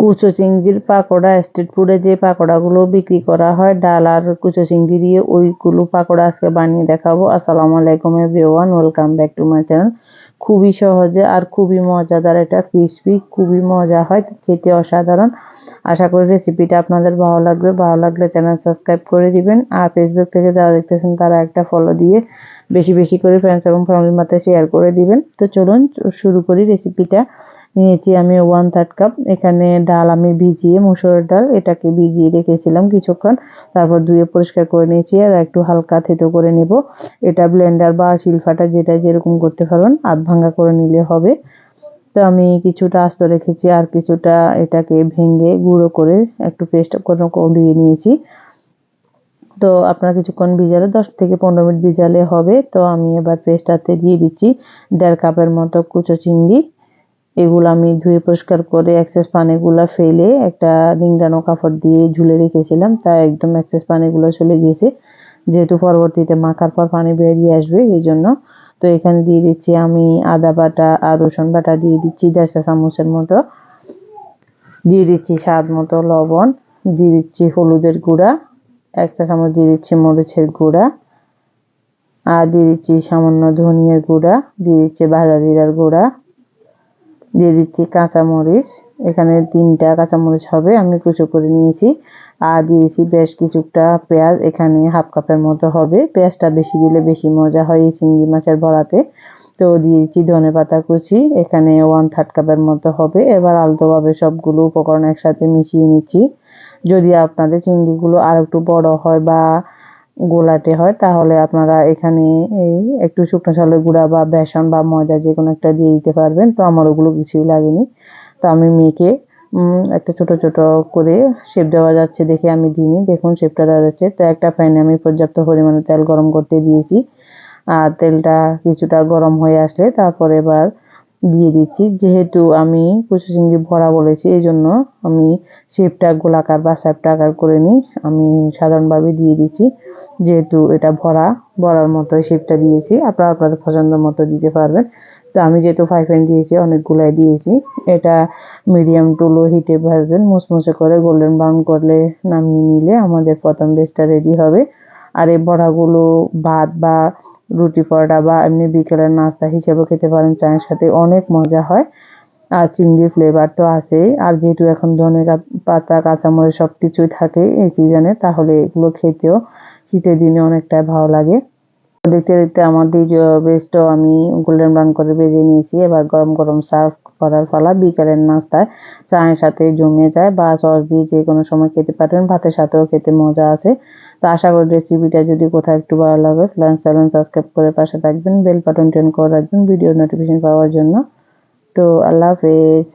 কুচো চিংড়ির পাকোড়া, স্ট্রিট ফুডে যে পাকোড়াগুলো বিক্রি করা হয়, ডাল আর কুচো চিংড়ি দিয়ে ওইগুলো পাকোড়া আজকে বানিয়ে দেখাবো। আসসালামু আলাইকুম everyone welcome back to my channel খুবই সহজে আর খুবই মজাদার এটা ক্রিসপি খুবই মজা হয়, খেতে অসাধারণ। আশা করি রেসিপিটা আপনাদের ভালো লাগবে। ভালো লাগলে চ্যানেল সাবস্ক্রাইব করে দিবেন। আর ফেসবুক থেকে যারা দেখতেছেন, তারা একটা ফলো দিয়ে বেশি বেশি করে ফ্রেন্ডস এবং ফ্যামিলির মাথায় শেয়ার করে দিবেন। তো চলুন, শুরু করি রেসিপিটা নিয়েছি আমি ওয়ান থার্ড কাপ এখানে ডাল আমি ভিজিয়ে মুসুরের ডাল এটাকে ভিজিয়ে রেখেছিলাম কিছুক্ষণ। তারপর ধুয়ে পরিষ্কার করে নিয়েছি আর একটু হালকা থেতো করে নেব। এটা ব্লেন্ডার বা শিলফাটা যেটা যেরকম করতে পারবেন, আধ ভাঙ্গা করে নিলে হবে। তো আমি কিছুটা আস্ত রেখেছি আর কিছুটা এটাকে ভেঙে গুঁড়ো করে একটু পেস্ট করে দিয়ে নিয়েছি। তো আপনারা কিছুক্ষণ ভিজালে, দশ থেকে পনেরো মিনিট ভিজালে হবে। তো আমি এবার পেস্টটাতে দিয়ে দিচ্ছি দেড় কাপের মতো কুচো চিংড়ি। এগুলো আমি ধুয়ে পরিষ্কার করে এক্সেস পানিগুলো ফেলে একটা নিংড়ানো কাপড় দিয়ে ঝুলে রেখেছিলাম, তা একদম এক্সেস পানিগুলো চলে গিয়েছে। যেহেতু পরবর্তীতে মাখার পর পানি বেরিয়ে আসবে এই জন্য। তো এখানে দিয়ে দিচ্ছি আমি আদা বাটা আর রসুন বাটা দিয়ে দিচ্ছি দেড়শো চামচের মতো। দিয়ে দিচ্ছি স্বাদ মতো লবণ, দিয়ে দিচ্ছি হলুদের গুঁড়া একটা চামচ দিয়ে দিচ্ছি মরিচের গুঁড়া, আর দিয়ে দিচ্ছি সামান্য ধনিয়ার গুঁড়া, দিয়ে দিচ্ছি ভাজা জিরার গুঁড়া। দিয়ে দিচ্ছি কাঁচামরিচ। এখানে তিনটা কাঁচামরিচ হবে, আমি কুচো করে নিয়েছি। আর দিয়েছি বেশ কিছুটা পেঁয়াজ, এখানে হাফ কাপের মতো হবে। পেঁয়াজটা বেশি দিলে বেশি মজা হয় এই চিংড়ি মাছের বড়াতে। তো দিয়েছি ধনে পাতা কুচি, এখানে ওয়ান থার্ড কাপের মতো হবে। এবার আলতোভাবে সবগুলো উপকরণ একসাথে মিশিয়ে নিচ্ছি। যদি আপনাদের চিংড়িগুলো আর একটু বড় হয় বা গোলাটে হয়, তাহলে আপনারা এখানে এই একটু শুকনো চালের গুঁড়া বা বেসন বা ময়দা যে কোনো একটা দিয়ে দিতে পারবেন। তো আমার ওগুলো কিছুই লাগেনি। তো আমি মেখে একটা ছোট ছোট করে শেপ দেওয়া যাচ্ছে দেখে আমি দিইনি। দেখুন শেপটা দেওয়া যাচ্ছে। তো একটা প্যানে আমি পর্যাপ্ত পরিমাণে তেল গরম করতে দিয়েছি। আর তেলটা কিছুটা গরম হয়ে আসলে তারপরে এবার দিয়ে দিচ্ছি। যেহেতু আমি কুচু চিংড়ি ভরা বলেছি এই জন্য আমি শেপটা গোলাকার বা শেপটা আকার করে নিই। আমি সাধারণভাবে দিয়ে দিচ্ছি। যেহেতু এটা ভরা, ভরার মতো শেপটা দিয়েছি, আপনারা আপনাদের পছন্দ মতো দিতে পারবেন। তো আমি যেহেতু ফাইভ এন দিয়েছি, অনেকগুলাই দিয়েছি। এটা মিডিয়াম টু লো হিটে ভাজবেন, মুসমুসে করে গোল্ডেন ব্রাউন করলে নামিয়ে নিলে আমাদের প্রথম বেসটা রেডি হবে। আর এই বড়াগুলো ভাত বা রুটি পরোটা বা এমনি বিকেলের নাস্তা হিসেবে খেতে পারেন, চায়ের সাথে অনেক মজা হয়। আর চিংড়ি ফ্লেভার তো আছেই। আর যেহেতু এখন ধনে পাতা কাঁচামরিচ সব কিছুই থাকে এই সিজনে তাহলে এগুলো খেতেও শীতের দিনে অনেকটা ভালো লাগে। দেখতে দেখতে দ্বিতীয় বেস্টও আমি গোল্ডেন ব্রাউন করে ভেজে নিয়েছি। এবার গরম গরম সার্ভ করার ফলা বিকেলের নাস্তায়। চায়ের সাথে জমে যায় বা সস দিয়ে যে কোনো সময় খেতে পারেন। ভাতের সাথেও খেতে মজা আছে। তো আশা করি রেসিপিটা যদি কোথাও একটু ভালো লাগে লাঞ্চ চ্যানেল সাবস্ক্রাইব করে পাশে থাকবেন। বেল বাটন টেন করে রাখবেন ভিডিও নোটিফিকেশন পাওয়ার জন্য। তো আল্লাহ হাফেজ।